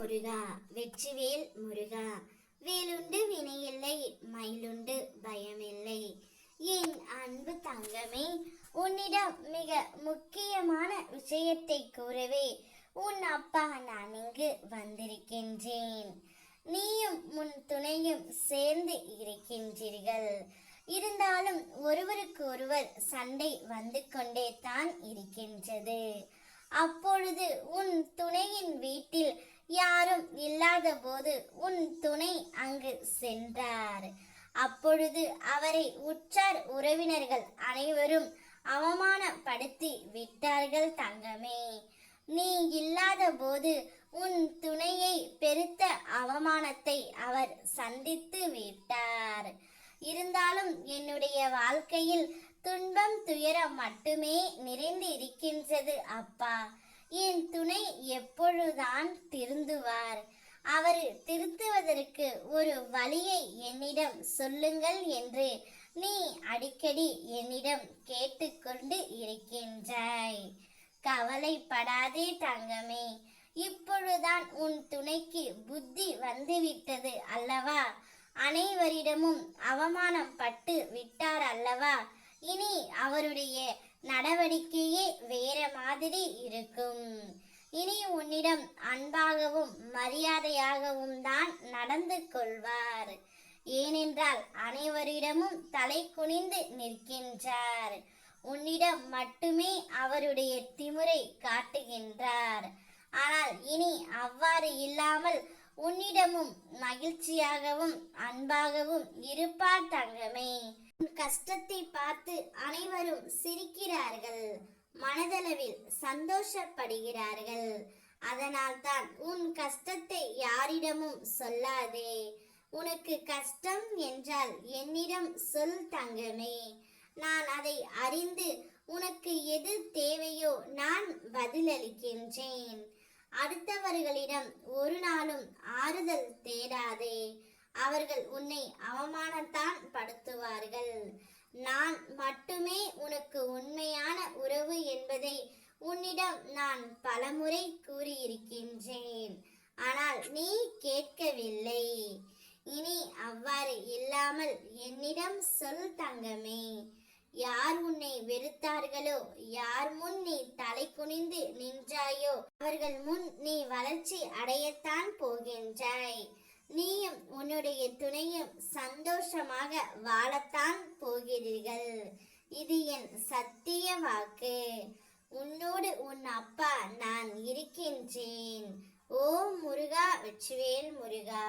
முருகா வெற்றிவேல் முருகா. வேலுண்டு வினையில்லை மயிலுண்டு பயமில்லை. என் அன்பு தங்கமே உன்னிடம் மிக முக்கியமான விஷயத்தை கூறவே உன் அப்பா நான் இங்கு வந்திருக்கின்றேன். நீயும் உன் துணையும் சேர்ந்து இருக்கின்றீர்கள். இருந்தாலும் ஒருவருக்கு ஒருவர் சண்டை வந்து கொண்டே தான் இருக்கின்றது. அப்பொழுது உன் துணையின் வீட்டில் யாரும் இல்லாத போது உன் துணை அங்கு சென்றார். அப்பொழுது அவரை உற்றார் உறவினர்கள் அனைவரும் அவமானப்படுத்தி விட்டார்கள் தங்கமே. நீ இல்லாத போது உன் துணையை பெருத்த அவமானத்தை அவர் சந்தித்து விட்டார். இருந்தாலும் என்னுடைய வாழ்க்கையில் துன்பம் துயரம் மட்டுமே நிறைந்து இருக்கின்றது அப்பா. என் துணை எப்பொழுதுதான் திருந்துவார். அவர் திருத்துவதற்கு ஒரு வழியை என்னிடம் சொல்லுங்கள் என்று நீ அடிக்கடி என்னிடம் கேட்டுக்கொண்டு இருக்கின்றாய். கவலைப்படாதே தங்கமே இப்பொழுதான் உன் துணைக்கு புத்தி வந்துவிட்டது அல்லவா? அனைவரிடமும் அவமானம் பட்டு விட்டார் அல்லவா? இனி அவருடைய நடவடிக்கையே வேற மாதிரி இருக்கும். இனி உன்னிடம் அன்பாகவும் மரியாதையாகவும் தான் நடந்து கொள்வார். ஏனென்றால் அனைவரிடமும் தலை குனிந்து நிற்கின்றார். உன்னிடம் மட்டுமே அவருடைய திமுறை காட்டுகின்றார். ஆனால் இனி அவ்வாறு இல்லாமல் உன்னிடமும் மகிழ்ச்சியாகவும் அன்பாகவும் இருப்பார் தங்கமே. உன் கஷ்டத்தை பார்த்து அனைவரும் சிரிக்கிறார்கள். மனதளவில் சந்தோஷப்படுகிறார்கள். அதனால்தான் உன் கஷ்டத்தை யாரிடமும் சொல்லாதே. உனக்கு கஷ்டம் என்றால் என்னிடம் சொல் தங்கமே. நான் அதை அறிந்து உனக்கு எது தேவையோ நான் பதிலளிக்கின்றேன். அடுத்தவர்களிடம் ஒரு நாளும் ஆறுதல் தேடாதே. அவர்கள் உன்னை அவமானத்தான் படுத்துவார்கள். நான் மட்டுமே உனக்கு உண்மையான உறவு என்பதை உன்னிடம் நான் பலமுறை கூறியிருக்கின்றேன். ஆனால் நீ கேட்கவில்லை. இனி அவ்வாறு இல்லாமல் என்னிடம் சொல் தங்கமே. யார் உன்னை வெறுத்தார்களோ யார் முன் நீ தலை குனிந்து நின்றாயோ அவர்கள் முன் நீ வளர்ச்சி அடையத்தான் போகின்றாய். நீயும் உன்னுடைய துணையும் சந்தோஷமாக வாழத்தான் போகிறீர்கள். இது என் சத்திய வாக்கு. உன்னோடு உன் அப்பா நான் இருக்கின்றேன். ஓ முருகா வெச்சுவேல் முருகா.